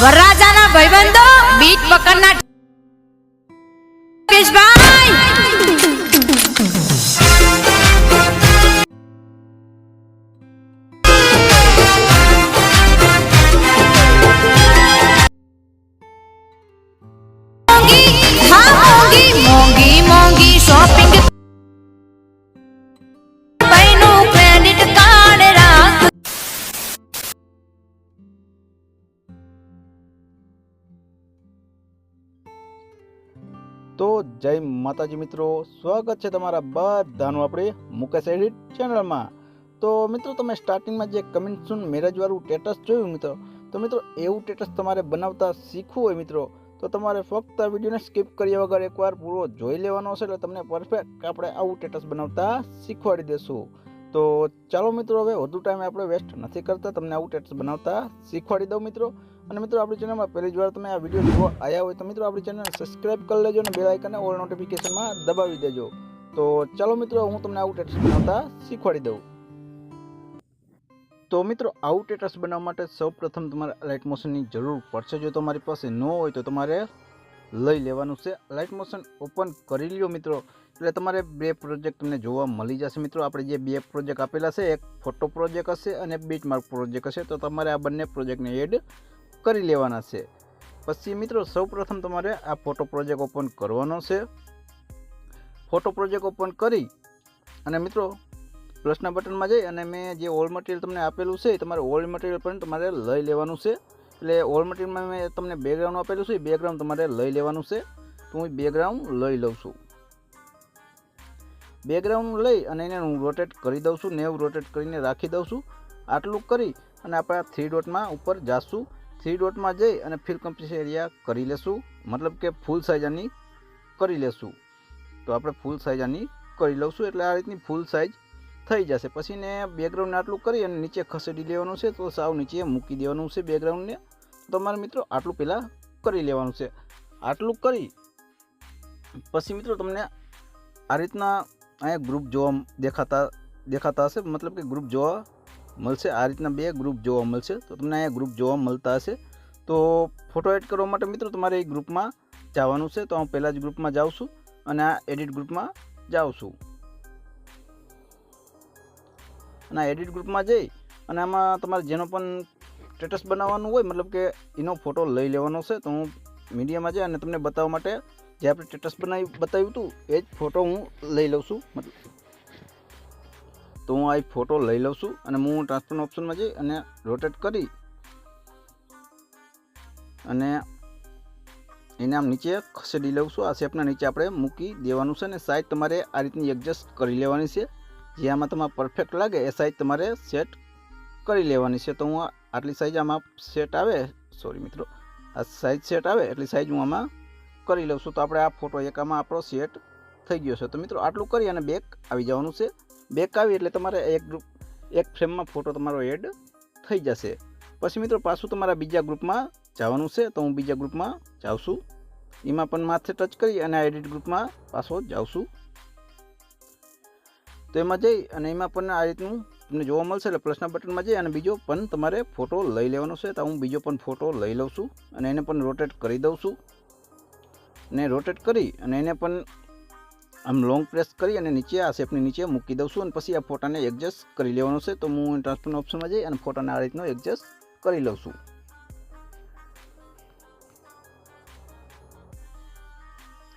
વરરાજાના ભાઈબંધો બીટ પકડના જય માતાજી મિત્રો, સ્વાગત છે તમારા બધાનું આપણે મુકેશ એડિટ ચેનલમાં. તો મિત્રો, તમે સ્ટાર્ટિંગમાં જે કમેન્ટ સુન મેરેજવાળું સ્ટેટસ જોયું મિત્રો, તો મિત્રો, એવું સ્ટેટસ તમારે બનાવતા શીખવું હોય મિત્રો, તો તમારે ફક્ત વિડીયોને સ્કીપ કર્યા વગર એકવાર પૂરો જોઈ લેવાનો હશે એટલે તમને પરફેક્ટ આપણે આવું સ્ટેટસ બનાવતા શીખવાડી દેશું. તો ચાલો મિત્રો, હવે વધુ ટાઈમ આપણે વેસ્ટ નથી કરતા, તમને આવું સ્ટેટસ બનાવતા શીખવાડી દઉં મિત્રો. અને મિત્રો, આપણી ચેનલમાં પહેલી જ વાર તમે આ વીડિયો જોવા આવ્યા હોય તો મિત્રો, આપણી ચેનલને સબસ્ક્રાઈબ કરી લેજો અને બેલ આઇકનને ઓલ નોટિફિકેશનમાં દબાવી દેજો. તો ચાલો મિત્રો, હું તમને આવું ટેટસ બનાવતા શીખવાડી દઉં. તો મિત્રો, આવું ટેટસ બનાવવા માટે સૌપ્રથમ તમારે લાઇટ મોશનની જરૂર પડશે. જો તમારી પાસે ન હોય તો તમારે લઈ લેવાનું છે. લાઇટ મોશન ઓપન કરી લ્યો મિત્રો. એટલે તમારે બે પ્રોજેક્ટ તમને જોવા મળી જશે મિત્રો. આપણે જે બે પ્રોજેક્ટ આપેલા છે, એક ફોટો પ્રોજેક્ટ હશે અને બીટ માર્ક પ્રોજેક્ટ હશે. તો તમારે આ બંને પ્રોજેક્ટને એડ કરી લેવાના છે. પછી મિત્રો, સૌપ્રથમ તમારે આ ફોટો પ્રોજેક્ટ ઓપન કરવાનો છે. ફોટો પ્રોજેક્ટ ઓપન કરી અને મિત્રો પ્લસના બટનમાં જઈ અને મેં જે ઓલ મટીરિયલ તમને આપેલું છે તમારે ઓલ મટીરિયલ પણ તમારે લઈ લેવાનું છે. એટલે ઓલ મટીરિયલમાં મેં તમને બેકગ્રાઉન્ડ આપેલું છે બેકગ્રાઉન્ડ તમારે લઈ લેવાનું છે. તો હું બેકગ્રાઉન્ડ લઈ લઉં છું. બેકગ્રાઉન્ડ લઈ અને એને હું રોટેટ કરી દઉં છું નેવું રોટેટ કરીને રાખી દઉં છું. આટલું કરી અને આપણે થ્રી ડોટમાં ઉપર જાશું. થ્રી ડોટમાં જઈ અને ફિલ કમ્પ્લીટ એરિયા કરી લેશું. મતલબ કે ફૂલ સાઇઝની કરી લેશું. તો આપણે ફૂલ સાઇઝની કરી લઉં એટલે આ રીતની ફૂલ સાઇઝ થઈ જશે. પછી ને બેકગ્રાઉન્ડને આટલું કરી અને નીચે ખસેડી લેવાનું છે, તો સાવ નીચે મૂકી દેવાનું છે બેકગ્રાઉન્ડને તો તમારે મિત્રો આટલું પહેલાં કરી લેવાનું છે. આટલું કરી, પછી મિત્રો તમને આ રીતના અહીંયા ગ્રુપ જોવા દેખાતા દેખાતા હશે. મતલબ કે ગ્રુપ જોવા મળશે. આ રીતના બે ગ્રુપ જોવા મળશે. તો તમને અહીંયા ગ્રુપ જોવા મળતા હશે. તો ફોટો એડ કરવા માટે મિત્રો તમારે એ ગ્રુપમાં જવાનું છે. તો હું પહેલાં જ ગ્રુપમાં જાઉં છું અને આ એડિટ ગ્રુપમાં જાઉં છું. અને આ એડિટ ગ્રુપમાં જઈ અને આમાં તમારે જેનો પણ સ્ટેટસ બનાવવાનું હોય, મતલબ કે એનો ફોટો લઈ લેવાનો છે, તો હું મીડિયામાં જઈ અને તમને બતાવવા માટે જે આપણે સ્ટેટસ બનાવી, બતાવ્યું હતું, એ જ ફોટો હું લઈ લઉં છું, મતલબ તો હું આ ફોટો લઈ લઉં છું અને હું ટ્રાન્સફર ઓપ્શનમાં જઈ અને રોટેટ કરી અને એને આમ નીચે ખસેડી લઉં છું. આ શેપના નીચે આપણે મૂકી દેવાનું છે અને સાઈઝ તમારે આ રીતની એડજસ્ટ કરી લેવાની છે. જે આમાં તમારે પરફેક્ટ લાગે, એ સાઈઝ તમારે સેટ કરી લેવાની છે. તો હું આટલી સાઈઝ આમાં સેટ આવે? સોરી મિત્રો. આ સાઈઝ સેટ આવે? એટલી સાઈઝ હું આમાં કરી લઉં છું. તો આપણે આ ફોટો એક આમાં આપણો સેટ થઈ ગયો છે. તો મિત્રો આટલું કરી અને બેક આવી જવાનું છે. બેક આવી એટલે તમારે એક ગ્રુપ એક ફ્રેમમાં ફોટો તમારો એડ થઈ જશે. પછી મિત્રો પાછું તમારા બીજા ગ્રુપમાં જવાનું છે. તો હું બીજા ગ્રુપમાં જાઉં છું. એમાં પણ માથે ટચ કરી અને એડિટ ગ્રુપમાં પાછો જાઉં છું. તો એમાં જઈ અને એમાં પણ આ રીતનું તમને જોવા મળશે એટલે પ્લસના બટનમાં જઈ અને બીજો પણ તમારે ફોટો લઈ લેવાનો છે. તો હું બીજો પણ ફોટો લઈ લઉં છું અને એને પણ રોટેટ કરી દઉં છું. ને રોટેટ કરી અને એને પણ આમ લોંગ પ્રેસ કરી અને નીચે આ શેપની નીચે મૂકી દઉં છું અને પછી આ ફોટાને એડજસ્ટ કરી લેવાનો છે. તો હું ટ્રાન્સફર ઓપ્શનમાં જઈ અને ફોટાને આ રીતનો એડજસ્ટ કરી લઉં છું.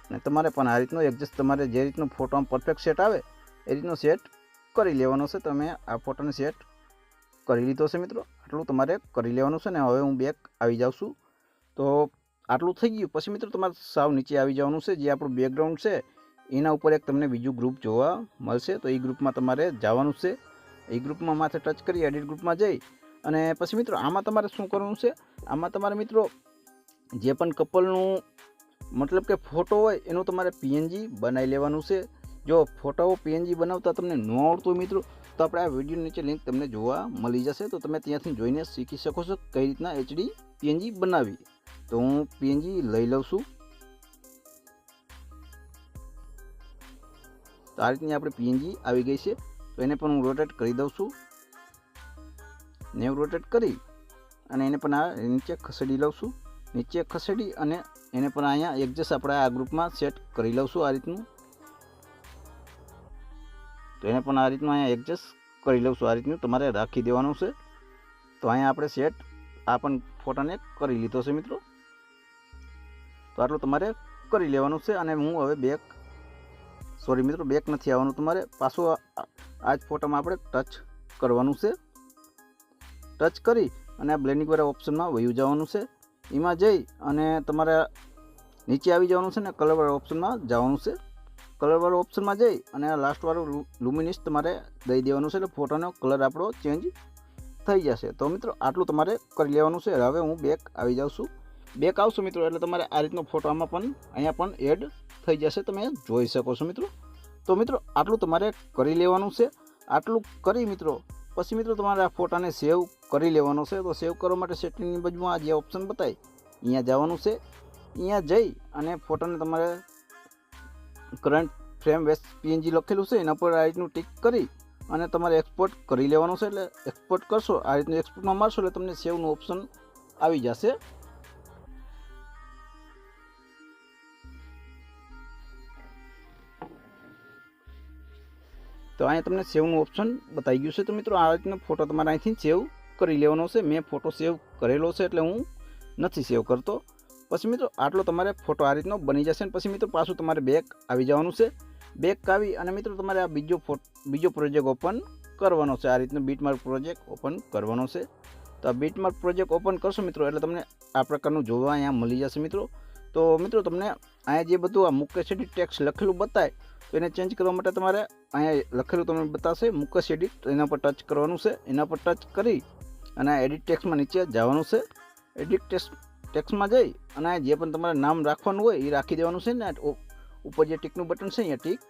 અને તમારે પણ આ રીતનો એડજસ્ટ તમારે જે રીતનો ફોટો પરફેક્ટ સેટ આવે, એ રીતનો સેટ કરી લેવાનો છે તમે આ ફોટોને સેટ કરી લીધો છે મિત્રો. આટલું તમારે કરી લેવાનું છે ને હવે હું બેક આવી જાઉં છું. તો આટલું થઈ ગયું. પછી મિત્રો તમારે સાવ નીચે આવી જવાનું છે, જે આપણું બેકગ્રાઉન્ડ છે, એના ઉપર એક તમને બીજું ગ્રુપ જોવા મળશે. તો એ ગ્રુપમાં તમારે જવાનું છે. એ ગ્રુપમાં માથે ટચ કરી એડિટ ગ્રુપમાં જઈ. અને પછી મિત્રો આમાં તમારે શું કરવાનું છે? આમાં તમારે મિત્રો જે પણ કપલનું મતલબ કે ફોટો હોય એનું તમારે પીએનજી બનાવી લેવાનું છે. જો ફોટાઓ પીએનજી બનાવતા તમને ન આવડતું મિત્રો, તો આપણે આ વીડિયો નીચે લિંક તમને જોવા મળી જશે. તો તમે ત્યાંથી જોઈને શીખી શકો છો કઈ રીતના એચડી પીએનજી બનાવી તો હું પીએનજી લઈ લઉં છું. તો આ રીતની આપણે પીએનજી આવી ગઈ છે. તો એને પણ હું રોટેટ કરી દઉં છું. નેવ રોટેટ કરી અને એને પણ આ નીચે ખસેડી લઉં છું. નીચે ખસેડી અને એને પણ અહીંયા એડજસ્ટ આપણે આ ગ્રુપમાં સેટ કરી લઉં છું આ રીતનું. તો એને પણ આ રીતનું અહીંયા એડજસ્ટ કરી લઉં છું. આ રીતનું તમારે રાખી દેવાનું છે. તો અહીંયા આપણે સેટ આ પણ ફોટાને કરી લીધો છે મિત્રો. તો આટલું તમારે કરી લેવાનું છે અને હું હવે બેક સોરી મિત્રો બેક નથી આવવાનું. તમારે પાછું આ જ ફોટામાં આપણે ટચ કરવાનું છે. ટચ કરી અને આ બ્લેન્ડિંગવાળા ઓપ્શનમાં વયું જવાનું છે. એમાં જઈ અને તમારે નીચે આવી જવાનું છે ને કલરવાળા ઓપ્શનમાં જવાનું છે. કલરવાળા ઓપ્શનમાં જઈ અને આ લાસ્ટવાળું લુમિનિસ તમારે દઈ દેવાનું છે એટલે ફોટોનો કલર આપણો ચેન્જ થઈ જશે. તો મિત્રો આટલું તમારે કરી લેવાનું છે. હવે હું બેક આવી જાઉં છું. બેક આવશું મિત્રો એટલે તમારે આ રીતનો ફોટો આમાં પણ, અહીંયા પણ એડ થઈ જશે. તમે જોઈ શકો છો મિત્રો. તો મિત્રો આટલું તમારે કરી લેવાનું છે. આટલું કરી મિત્રો, પછી મિત્રો તમારે આ ફોટાને સેવ કરી લેવાનો છે. તો સેવ કરવા માટે સેટિંગની બાજુમાં જે ઓપ્શન બતાય, અહીંયા જવાનું છે. અહીંયા જઈ અને ફોટાને તમારે કરંટ ફ્રેમ વેસ્ટ પીએનજી લખેલું છે, એના પર આ રીતનું ટિક કરી અને તમારે એક્સપોર્ટ કરી લેવાનું છે, એટલે એક્સપોર્ટ કરશો, આ રીતનું એક્સપોર્ટમાં મારશો, એટલે તમને સેવનું ઓપ્શન આવી જશે. તો અહીંયા તમને સેવનું ઓપ્શન બતાવી ગયું છે, તો મિત્રો આ રીતનો ફોટો તમારે અહીંથી સેવ કરી લેવાનો છે. મેં ફોટો સેવ કરેલો છે, એટલે હું નથી સેવ કરતો. પછી મિત્રો, આટલો તમારે ફોટો આ રીતનો બની જશે ને પછી મિત્રો પાછું તમારે બેક આવી જવાનું છે. બેક આવી અને મિત્રો તમારે આ બીજો ફોટો બીજો પ્રોજેક્ટ ઓપન કરવાનો છે. આ રીતનો બીટમાર્ક પ્રોજેક્ટ ઓપન કરવાનો છે. તો આ બીટમાર્ક પ્રોજેક્ટ ઓપન કરશો મિત્રો એટલે તમને આ પ્રકારનું જોવા અહીંયા મળી જશે મિત્રો. તો મિત્રો તમને અહીંયા જે બધું આ મુકેશ એડિટ ટેક્સ લખેલું બતાય, તો એને ચેન્જ કરવા માટે તમારે અહીંયા લખેલું તમને બતાવશે મુકેશ એડિટ તો એના પર ટચ કરવાનું છે. એના પર ટચ કરી અને એડિટ ટેક્સમાં નીચે જવાનું છે. એડિટ ટેક્સ ટેક્સમાં જઈ અને જે પણ તમારે નામ રાખવાનું હોય એ રાખી દેવાનું છે ને ઉપર જે ટીકનું બટન છે અહીંયા ટીક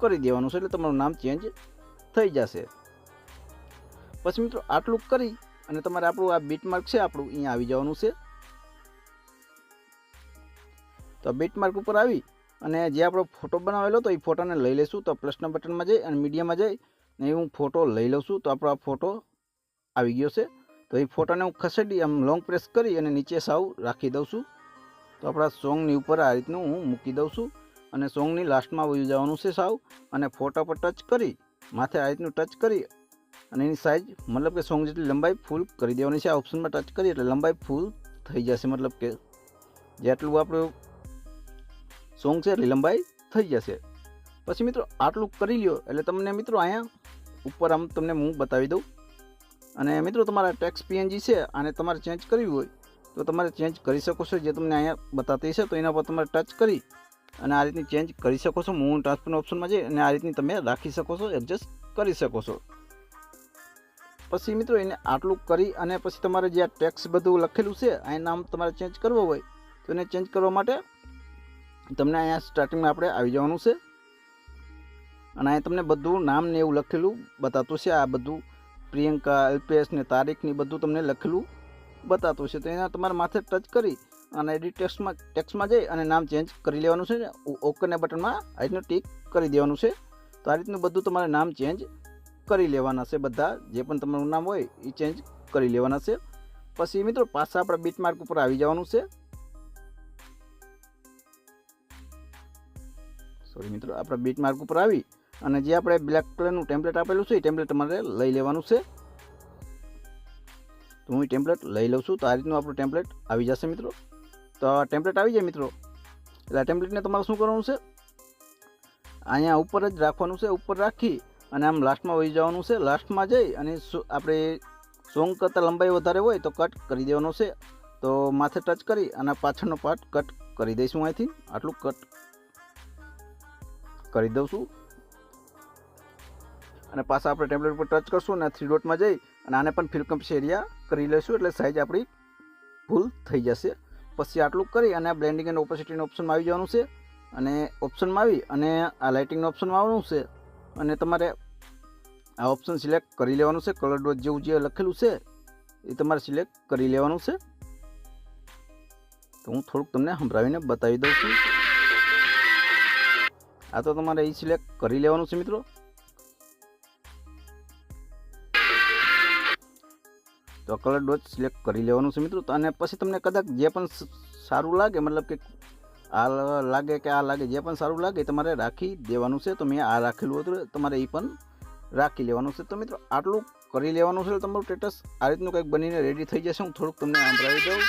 કરી દેવાનું છે એટલે તમારું નામ ચેન્જ થઈ જશે. પછી મિત્રો આટલું કરી અને તમારે આપણું આ બીટમાર્ક છે આપણું અહીંયા આવી જવાનું છે. તો બીટમાર્ક ઉપર આવી અને જે આપણો ફોટો બનાવેલો તો એ ફોટાને લઈ લઈશું તો પ્લસના બટનમાં જઈ અને મીડિયામાં જઈ ને હું ફોટો લઈ લઉં છું તો આપણો આ ફોટો આવી ગયો છે. તો એ ફોટાને હું ખસેડી, આમ લોંગ પ્રેસ કરી અને નીચે સાવ રાખી દઉં છું. તો આપણા સોંગની ઉપર આ રીતનું હું મૂકી દઉં છું અને સોંગની લાસ્ટમાં વયું જવાનું છે સાવ. અને ફોટા પર ટચ કરી, માથે આ રીતનું ટચ કરી અને એની સાઇઝ મતલબ કે સોંગ જેટલી લંબાઈ ફૂલ કરી દેવાની છે. આ ઓપ્શનમાં ટચ કરી એટલે લંબાઈ ફૂલ થઈ જશે. મતલબ કે જેટલું આપણું સોંગ છે એટલી લંબાઈ થઈ જશે. પછી મિત્રો, આટલું કરી લ્યો. એટલે તમને મિત્રો અહીંયા ઉપર આમ તમને હું બતાવી દઉં. અને મિત્રો, તમારા ટેક્સ પીએનજી છે આને તમારે ચેન્જ કરવી હોય, તો તમારે ચેન્જ કરી શકો છો. જે તમને અહીંયા બતાતી છે, તો એના પર તમારે ટચ કરી અને આ રીતની ચેન્જ કરી શકો છો. મૂવ ટ્રાન્સફરના ઓપ્શનમાં જઈ અને આ રીતની તમે રાખી શકો છો એડજસ્ટ કરી શકો છો. પછી મિત્રો, એને આટલું કરી અને પછી તમારે જે આ ટેક્સ બધું લખેલું છે અહીં નામ તમારે ચેન્જ કરવો હોય, તો એને ચેન્જ કરવા માટે તમને અહીંયા સ્ટાર્ટિંગમાં આપણે આવી જવાનું છે. અને અહીંયા તમને બધું નામ ને એવું લખેલું બતાતું છે, આ બધું પ્રિયંકા, અલ્પેશ ને તારીખને બધું તમને લખેલું, બતાતું છે તો એના તમારે માથે ટચ કરી અને એડિટ ટેક્સમાં ટેક્સમાં જઈ અને નામ ચેન્જ કરી લેવાનું છે ને ઓકેના બટનમાં આ રીતનું ટીક કરી દેવાનું છે. તો આ રીતનું બધું તમારે નામ ચેન્જ કરી લેવાના છે બધા. જે પણ તમારું નામ હોય એ ચેન્જ કરી લેવાના છે. પછી મિત્રો પાછા આપણા બીટ માર્ક ઉપર આવી જવાનું છે. સોરી મિત્રો, આપણા બીટ માર્ક ઉપર આવી. અને જે આપણે બ્લેક કલરનું ટેમ્પલેટ આપેલું છે, એ ટેમ્પલેટ તમારે લઈ લેવાનું છે. તો હું ટેમ્પલેટ લઈ લઉં છું. તો આ રીતનું આપણું ટેમ્પલેટ આવી જશે મિત્રો. તો આ ટેમ્પલેટ આવી જાય મિત્રો. એટલે આ ટેમ્પલેટને તમારે શું કરવાનું છે? અહીંયા ઉપર જ રાખવાનું છે, ઉપર રાખી અને આમ લાસ્ટમાં વહી જવાનું છે. લાસ્ટમાં જઈ અને આપણે સોંગ કરતાં લંબાઈ વધારે હોય તો કટ કરી દેવાનો છે. તો માથે ટચ કરી અને પાછળનો પાર્ટ કટ કરી દઈશું અહીંથી. આટલું કટ કરી દઉં છું. અને પાછા આપણે ટેમ્પલેટ પર ટચ કરશું અને થ્રી ડોટમાં જઈ અને આને પણ ફિલ એરિયા કરી લઈશું એટલે સાઇઝ આપણી ફૂલ થઈ જશે. પછી આટલું કરી અને આ બ્લેન્ડિંગ એન્ડ ઓપોસિટીના ઓપ્શનમાં આવી જવાનું છે અને ઓપ્શનમાં આવી અને આ લાઇટિંગના ઓપ્શનમાં આવવાનું છે અને તમારે આ ઓપ્શન સિલેક્ટ કરી લેવાનું છે. કલર ડોટ જેવું જે લખેલું છે એ તમારે સિલેક્ટ કરી લેવાનું છે. તો હું થોડુંક તમને સંભળાવીને બતાવી દઉં છું. આ તો તમારે એ સિલેક્ટ કરી લેવાનું છે મિત્રો. તો કલર ડોચ સિલેક્ટ કરી લેવાનું છે મિત્રો. અને પછી તમને કદાચ જે પણ સારું લાગે, મતલબ કે આ લાગે કે આ લાગે, જે પણ સારું લાગે તમારે રાખી દેવાનું છે. તો મેં આ રાખેલું હતું, તમારે એ પણ રાખી લેવાનું છે. તો મિત્રો, આટલું કરી લેવાનું છે તમારું સ્ટેટસ આ રીતનું કંઈક બનીને રેડી થઈ જશે. હું થોડુંક તમને આમ કરાવી દઉં.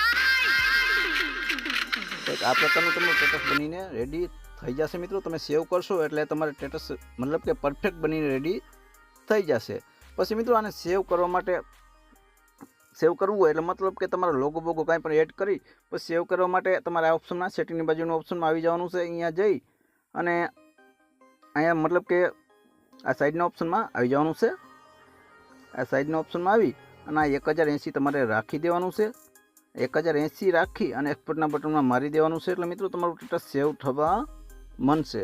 કંઈક આ પ્રકારનું તમારું સ્ટેટસ બનીને રેડી થઈ જશે મિત્રો. તમે સેવ કરશો એટલે તમારે સ્ટેટસ મતલબ કે પરફેક્ટ બનીને રેડી થઈ જશે. પછી મિત્રો, આને સેવ કરવા માટે સેવ કરવું હોય, એટલે મતલબ કે તમારો લોગો બોગો કાંઈ પણ એડ કરી, પછી સેવ કરવા માટે તમારે આ ઓપ્શનમાં સેટિંગની બાજુનું ઓપ્શનમાં આવી જવાનું છે, અહીંયા જઈ અને અહીંયા મતલબ કે આ સાઈડના ઓપ્શનમાં આવી જવાનું છે. આ સાઈડના ઓપ્શનમાં આવી અને આ એક હજાર એંસી તમારે રાખી દેવાનું છે. એક હજાર એંસી રાખી અને એક્સપોર્ટના બટનમાં મારી દેવાનું છે, એટલે મિત્રો તમારું સ્ટેટસ સેવ થવા મનશે.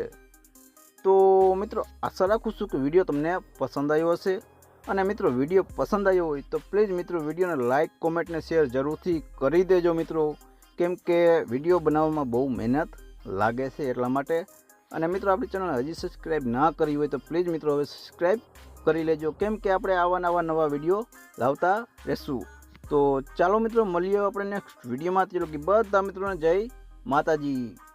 તો મિત્રો આશા રાખું છું કે વીડિયો તમને પસંદ આવ્યો હશે. અને મિત્રો, વીડિયો પસંદ આવ્યો હોય તો પ્લીઝ મિત્રો, વિડીયોને લાઇક કોમેન્ટ ને શેર જરૂરથી કરી દેજો મિત્રો. કેમ કે વીડિયો બનાવવામાં બહુ મહેનત લાગે છે એટલા માટે. અને મિત્રો, આપણી ચેનલ હજી સબસ્ક્રાઈબ ના કરી હોય તો પ્લીઝ મિત્રો, હવે સબસ્ક્રાઈબ કરી લેજો. કેમ કે આપણે આવા નવા નવા વીડિયો લાવતા રહેશું. તો ચાલો મિત્રો, મળીએ આપણે નેક્સ્ટ વિડીયોમાં. ચાલો કે બધા મિત્રોને જય માતાજી.